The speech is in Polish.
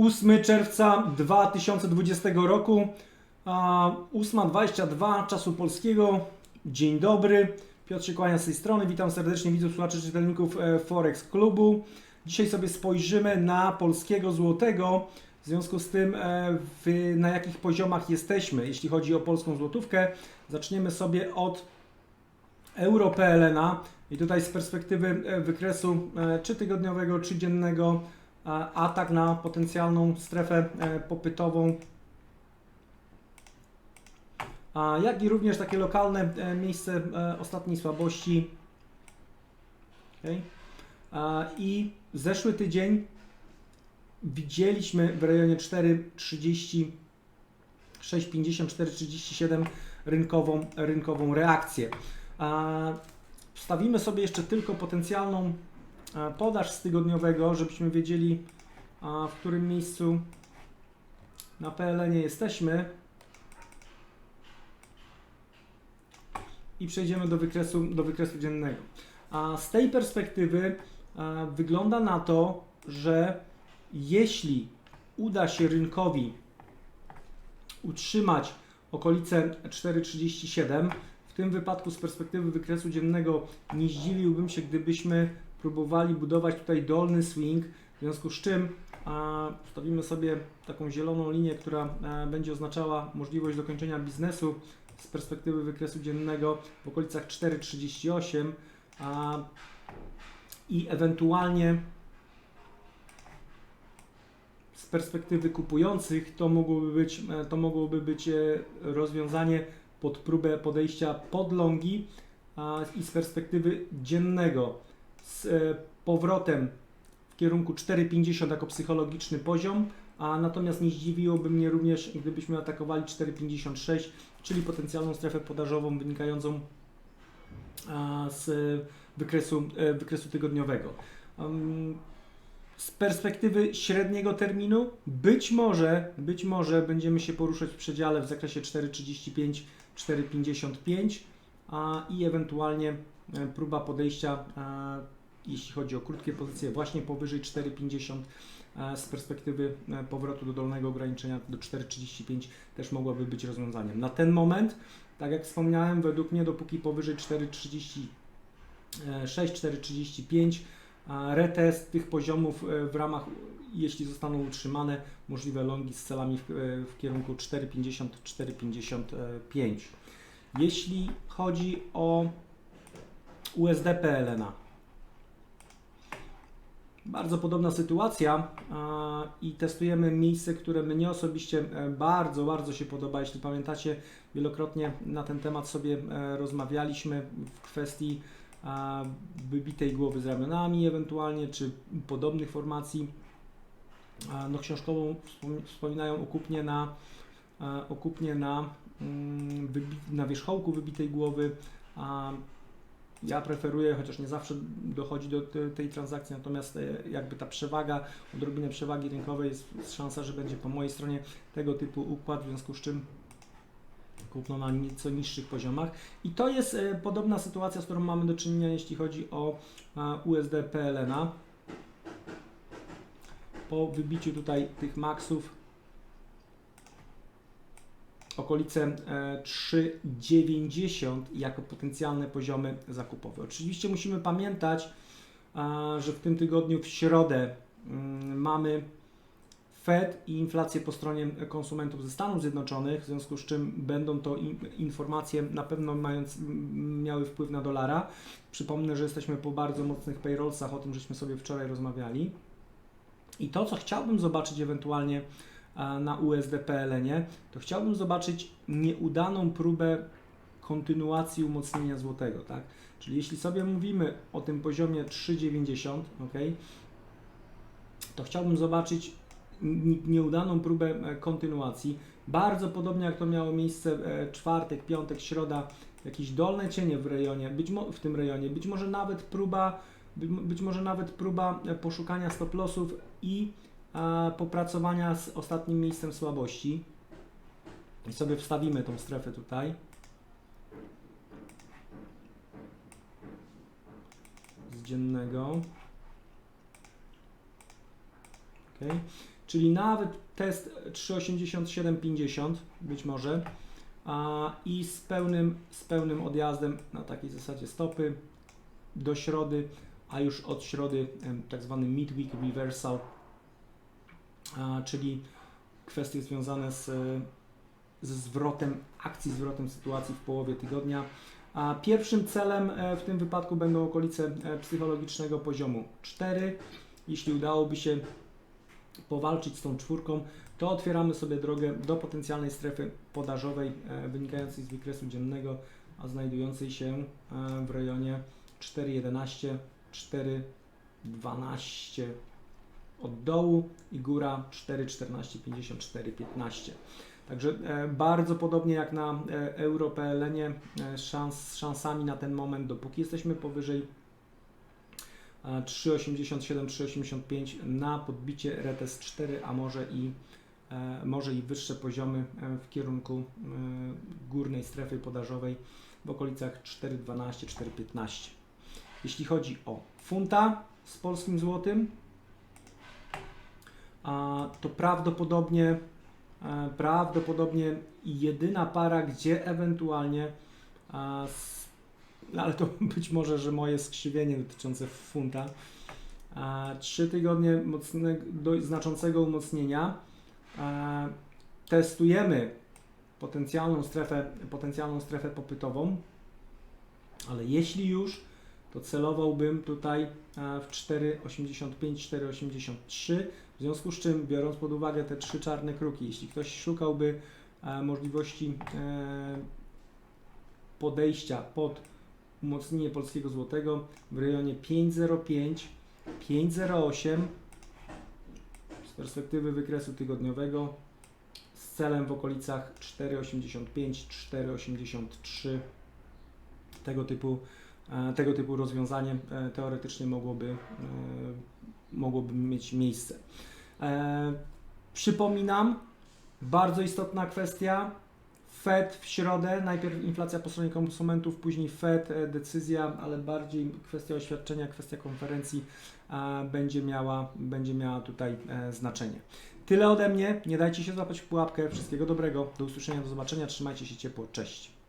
8 czerwca 2020 roku, a 8.22 czasu polskiego. Dzień dobry. Piotr się kłania z tej strony. Witam serdecznie widzów, słuchaczy, czytelników e, Forex Klubu. Dzisiaj sobie spojrzymy na polskiego złotego. W związku z tym, e, w, na jakich poziomach jesteśmy, jeśli chodzi o polską złotówkę. Zaczniemy sobie od euro PLN-a i tutaj z perspektywy e, wykresu czy tygodniowego, czy dziennego atak na potencjalną strefę e, popytową, jak i również takie lokalne e, miejsce e, ostatniej słabości. A, I zeszły tydzień widzieliśmy w rejonie 4,30 6,50, 4,37 rynkową, rynkową reakcję. Wstawimy sobie jeszcze tylko potencjalną podaż z tygodniowego, żebyśmy wiedzieli, a, w którym miejscu na PLN jesteśmy. I przejdziemy do wykresu, do wykresu dziennego. A z tej perspektywy e, wygląda na to, że jeśli uda się rynkowi utrzymać okolice 4,37, w tym wypadku z perspektywy wykresu dziennego nie zdziwiłbym się, gdybyśmy próbowali budować tutaj dolny swing, w związku z czym a, stawimy sobie taką zieloną linię, która e, będzie oznaczała możliwość dokończenia biznesu z perspektywy wykresu dziennego w okolicach 4,38 a, i ewentualnie z perspektywy kupujących to mogłoby być, e, to mogłoby być e, rozwiązanie pod próbę podejścia pod longi i z perspektywy dziennego z e, powrotem w kierunku 4,50 jako psychologiczny poziom, a natomiast nie zdziwiłoby mnie również, gdybyśmy atakowali 4,56, czyli potencjalną strefę podażową wynikającą z wykresu, e, wykresu tygodniowego. Z perspektywy średniego terminu być może, być może będziemy się poruszać w przedziale w zakresie 4,35, 4,55 a, i ewentualnie próba podejścia, e, jeśli chodzi o krótkie pozycje, właśnie powyżej 4,50 e, z perspektywy e, powrotu do dolnego ograniczenia do 4,35 też mogłaby być rozwiązaniem. Na ten moment, tak jak wspomniałem, według mnie dopóki powyżej 4,36, 4,35 a retest tych poziomów e, w ramach, jeśli zostaną utrzymane, możliwe longi z celami w, e, w kierunku 4,50, 4,55. Jeśli chodzi o USD PLN, bardzo podobna sytuacja i testujemy miejsce, które mnie osobiście e, bardzo, bardzo się podoba. Jeśli pamiętacie, wielokrotnie na ten temat sobie e, rozmawialiśmy w kwestii wybitej głowy z ramionami ewentualnie, czy podobnych formacji. No książkową wspom- wspominają o kupnie na, e, o kupnie na, mm, na wierzchołku wybitej głowy. Ja preferuję, chociaż nie zawsze dochodzi do te- tej transakcji, natomiast e, jakby ta przewaga, odrobinę przewagi rynkowej jest, jest szansa, że będzie po mojej stronie tego typu układ, w związku z czym kupno na nieco niższych poziomach. I to jest e, podobna sytuacja, z którą mamy do czynienia, jeśli chodzi o USD PLN. Po wybiciu tutaj tych maksów okolice e, 3,90 jako potencjalne poziomy zakupowe. Oczywiście musimy pamiętać, że w tym tygodniu w środę mm, mamy Fed i inflację po stronie konsumentów ze Stanów Zjednoczonych, w związku z czym będą to in- informacje na pewno mając, miały wpływ na dolara. Przypomnę, że jesteśmy po bardzo mocnych payrollsach, o tym żeśmy sobie wczoraj rozmawiali. I to, co chciałbym zobaczyć ewentualnie na USD PLN, to chciałbym zobaczyć nieudaną próbę kontynuacji umocnienia złotego, tak? Czyli jeśli sobie mówimy o tym poziomie 3,90, ok, to chciałbym zobaczyć nieudaną próbę e, kontynuacji. Bardzo podobnie jak to miało miejsce e, czwartek, piątek, środa, jakieś dolne cienie w rejonie, być w tym rejonie, być może nawet próba, by- być może nawet próba e, poszukania stop lossów i popracowania z ostatnim miejscem słabości. I sobie wstawimy tą strefę tutaj. Z dziennego. Czyli nawet test 3,8750 być może a, i z pełnym, z pełnym odjazdem na takiej zasadzie stopy do środy, a już od środy tak zwany midweek reversal, czyli kwestie związane z, ze zwrotem akcji, zwrotem sytuacji w połowie tygodnia. A pierwszym celem e, w tym wypadku będą okolice e, psychologicznego poziomu 4. Jeśli udałoby się powalczyć z tą czwórką, to otwieramy sobie drogę do potencjalnej strefy podażowej e, wynikającej z wykresu dziennego, a znajdującej się w rejonie 4,11, 4,12 od dołu i góra 4,14, 54, 15. Także e, bardzo podobnie jak na e, Euro-PLN-ie, e, szans, z szansami na ten moment, dopóki jesteśmy powyżej e, 3,87, 3,85 na podbicie retest 4, a może i, może i wyższe poziomy w kierunku górnej strefy podażowej w okolicach 4,12, 4,15. Jeśli chodzi o funta z polskim złotym, to prawdopodobnie e, prawdopodobnie jedyna para, gdzie ewentualnie s- no ale to być może, że moje skrzywienie dotyczące funta. A, Trzy tygodnie mocnego, do, znaczącego umocnienia. Testujemy potencjalną strefę, potencjalną strefę popytową, ale jeśli już, to celowałbym tutaj e, w 4,85, 4,83. W związku z czym, biorąc pod uwagę te trzy czarne kruki, jeśli ktoś szukałby e, możliwości e, podejścia pod umocnienie polskiego złotego w rejonie 5,05, 5,08 z perspektywy wykresu tygodniowego z celem w okolicach 4,85, 4,83 tego typu, e, tego typu rozwiązanie teoretycznie mogłoby, mogłoby mieć miejsce. E, Przypominam, bardzo istotna kwestia. Fed w środę, najpierw inflacja po stronie konsumentów, później Fed, e, decyzja, ale bardziej kwestia oświadczenia, kwestia konferencji e, będzie miała, będzie miała tutaj e, znaczenie. Tyle ode mnie, nie dajcie się złapać w pułapkę, wszystkiego dobrego, do usłyszenia, do zobaczenia, trzymajcie się ciepło, cześć.